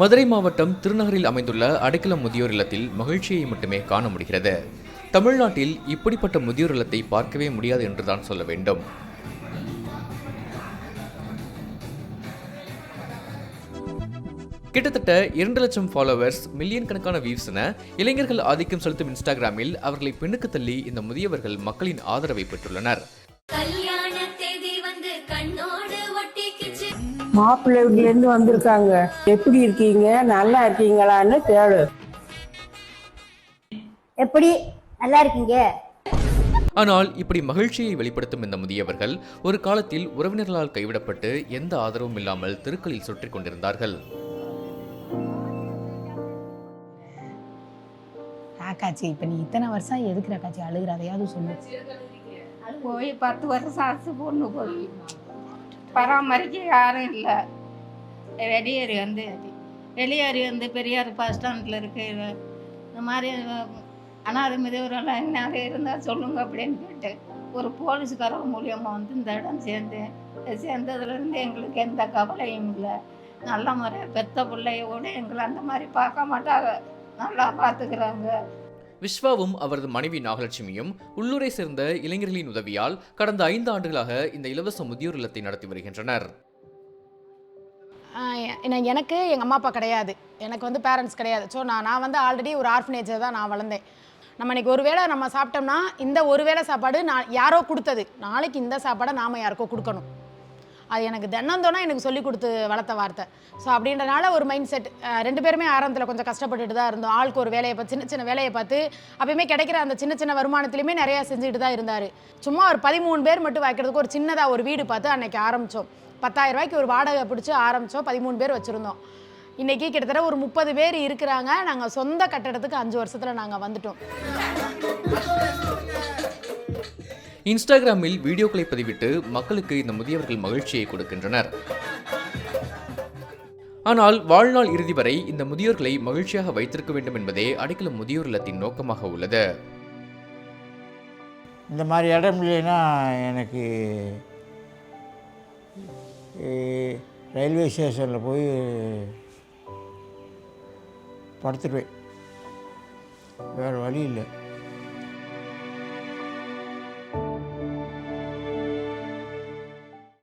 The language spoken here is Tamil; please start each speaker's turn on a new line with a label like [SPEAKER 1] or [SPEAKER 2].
[SPEAKER 1] மதுரை மாவட்டம் திருநகரில் அமைந்துள்ள அடைக்கலம் முதியோர் இல்லத்தில் மகிழ்ச்சியை மட்டுமே காண முடிகிறது. தமிழ்நாட்டில் இப்படிப்பட்ட முதியோர் இல்லத்தை பார்க்கவே முடியாது என்றுதான் சொல்ல வேண்டும். கிட்டத்தட்ட இரண்டு லட்சம் ஃபாலோவர்ஸ் மில்லியன் கணக்கான வியூஸ் என இளைஞர்கள் ஆதிக்கம் செலுத்தும் இன்ஸ்டாகிராமில் அவர்களை பின்னுக்கு தள்ளி இந்த முதியவர்கள் மக்களின் ஆதரவை பெற்றுள்ளனர்.
[SPEAKER 2] மாப்பிள்ளை வீட்டுல இருந்து வந்திருக்காங்க. எப்படி இருக்கீங்க? நல்லா இருக்கீங்களான்னு கேளு
[SPEAKER 3] எப்படி? நல்லா இருக்கீங்க?
[SPEAKER 1] ஆனால் இப்படி மகிழ்ச்சியை வெளிப்படுத்தும் இந்த முதியவர்கள் ஒரு காலத்தில் உறவினர்களால் கைவிடப்பட்டு எந்த ஆதரவும் இல்லாமல் தெருக்களில் சுற்றிக் கொண்டிருந்தார்கள்.
[SPEAKER 4] ராக்காச்சி இப்போ நீ இத்தனை வருஷம் எதுக்கு ராக்காச்சி அழுகிற? அதையாவது சொல்லு.
[SPEAKER 5] போய் பத்து வருஷம் ஆச்சு பொண்ணு போய். பராமரிக்க யாரும் இல்லை. வெளியேறி வந்து வெளியேறி வந்து பெரியார் பஸ் ஸ்டாண்டில் இருக்கு. இந்த மாதிரி அனாதை மிதவரெல்லாம் எங்கனால இருந்தால் சொல்லுங்க அப்படின்னு கேட்டு ஒரு போலீஸ்காரர் மூலியமாக வந்து இந்த இடம் சேர்ந்து சேர்ந்ததுலேருந்து எங்களுக்கு எந்த கவலையும் இல்லை. நல்ல முறையாக பெத்த பிள்ளையோட எங்களை அந்த மாதிரி பார்க்க மாட்டாங்க. நல்லா பார்த்துக்கிறாங்க.
[SPEAKER 1] விஸ்வாவும் அவரது மனைவி நாகலட்சுமியும் உள்ளூரை சேர்ந்த இளைஞர்களின் உதவியால் கடந்த ஐந்து ஆண்டுகளாக இந்த இலவச முதியோர் இல்லத்தை நடத்தி வருகின்றனர்.
[SPEAKER 4] எனக்கு எங்கள் அம்மா அப்பா கிடையாது. எனக்கு வந்து பேரண்ட்ஸ் கிடையாது. ஸோ நான் நான் வந்து ஆல்ரெடி ஒரு ஆர்ஃபனேஜை தான் நான் வளர்ந்தேன். நம்ம இன்னைக்கு ஒரு வேளை நம்ம சாப்பிட்டோம்னா இந்த ஒரு வேளை சாப்பாடு நான் யாரோ கொடுத்தது. நாளைக்கு இந்த சாப்பாடை நாம் யாருக்கோ கொடுக்கணும். அது எனக்கு தினந்தோனா எனக்கு சொல்லி கொடுத்து வளர்த்த வார்த்தை. ஸோ அப்படின்றனால ஒரு மைண்ட் செட் ரெண்டு பேருமே ஆரம்பத்தில் கொஞ்சம் கஷ்டப்பட்டுட்டு தான் இருந்தோம். ஆளுக்கு ஒரு வேலையை பார்த்து சின்ன சின்ன வேலையை பார்த்து அப்பயுமே கிடைக்கிற அந்த சின்ன சின்ன வருமானத்துலையுமே நிறையா செஞ்சுட்டு தான் இருந்தார். சும்மா ஒரு பதிமூணு பேர் மட்டும் வைக்கிறதுக்கு ஒரு சின்னதாக ஒரு வீடு பார்த்து அன்னைக்கு ஆரம்பித்தோம் பத்தாயிரம் ரூபாய்க்கு ஒரு வாடகை பிடிச்சி ஆரம்பித்தோம் பதிமூணு பேர் வச்சுருந்தோம். இன்றைக்கி கிட்டத்தட்ட ஒரு முப்பது பேர் இருக்கிறாங்க. நாங்கள் சொந்த கட்டடத்துக்கு அஞ்சு வருஷத்தில் நாங்கள் வந்துட்டோம்.
[SPEAKER 1] இன்ஸ்டாகிராமில் வீடியோக்களை பதிவிட்டு மக்களுக்கு இந்த முதியவர்கள் மகிழ்ச்சியை கொடுக்கின்றனர். ஆனால் வாழ்நாள் இறுதி வரை இந்த முதியோர்களை மகிழ்ச்சியாக வைத்திருக்க வேண்டும் என்பதே அடைக்கலம் முதியோர் இல்லத்தின் நோக்கமாக உள்ளது.
[SPEAKER 6] இந்த மாதிரி இடம் இல்லைன்னா எனக்கு ரயில்வே ஸ்டேஷனில் போய் படுத்துடுவேன் வேறு வழி இல்லை.